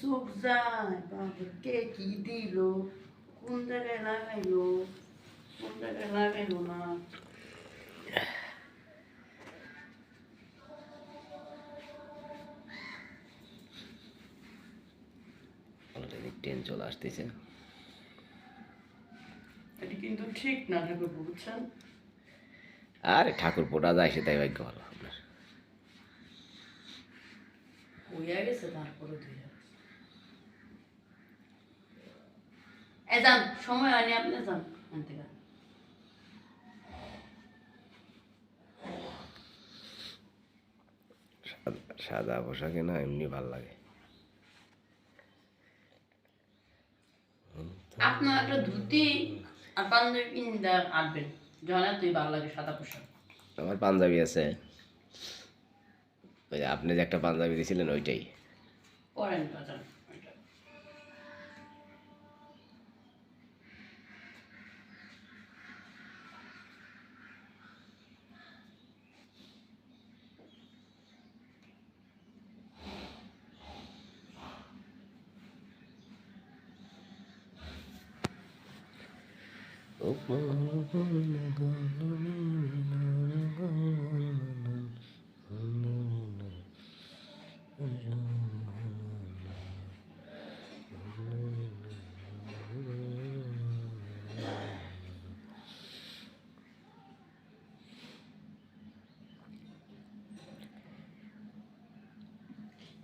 চোখ যায়। বাবা কে কি দিল? কোন জায়গায় লাগাইলো? কোন জায়গায় লাগাইলো না? ট্রেন চলে আসতেছে। এটি কিন্তু ঠিক না ঠাকুর বুঝছেন? আরে ঠাকুর পোটা যায় সেটাই ভাগ্য ভালো আপনার হইয়া গেছে তারপরে এ যান সময় হয়নি আপনি যান আনতে সাদা পোশাকে না এমনি ভালো লাগে আপনার একটা ধুতি আর পাঞ্জাবি পিন্দা আনবেন জনা তুই ভালো লাগে সাদা পোশাক আমার পাঞ্জাবি আছে ওই যে আপনি যে একটা পাঞ্জাবি দিয়েছিলেন ওইটাই পরেন তো যান ওইটা।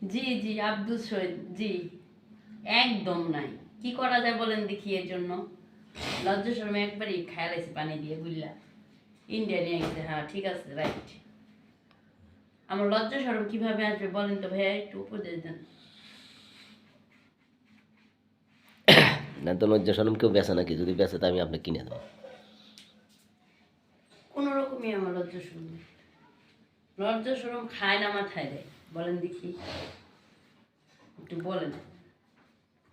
জি জি আব্দুল শহীদ জি। একদম নাই। কি করা যায় বলেন দেখি এর জন্য? লজ্জা শর্মা একবারই খেয়াল আছে পানি দিয়ে বুঝলা? ইন্ডিয়া নিয়ে গেছে হ্যাঁ ঠিক আছে রাইট আমার লজ্জা সরম কীভাবে আসবে বলেন তো ভাইয়া একটু উপদেশ দেন। না তো লজ্জা সরম কেউ বেছে নাকি? যদি বেছে তো আমি আপনাকে কিনে দেবো। কোনো রকমই আমার লজ্জা সরম লজ্জা সরম খায় না মাথায় দেয়। বলেন দেখি। একটু বলেন।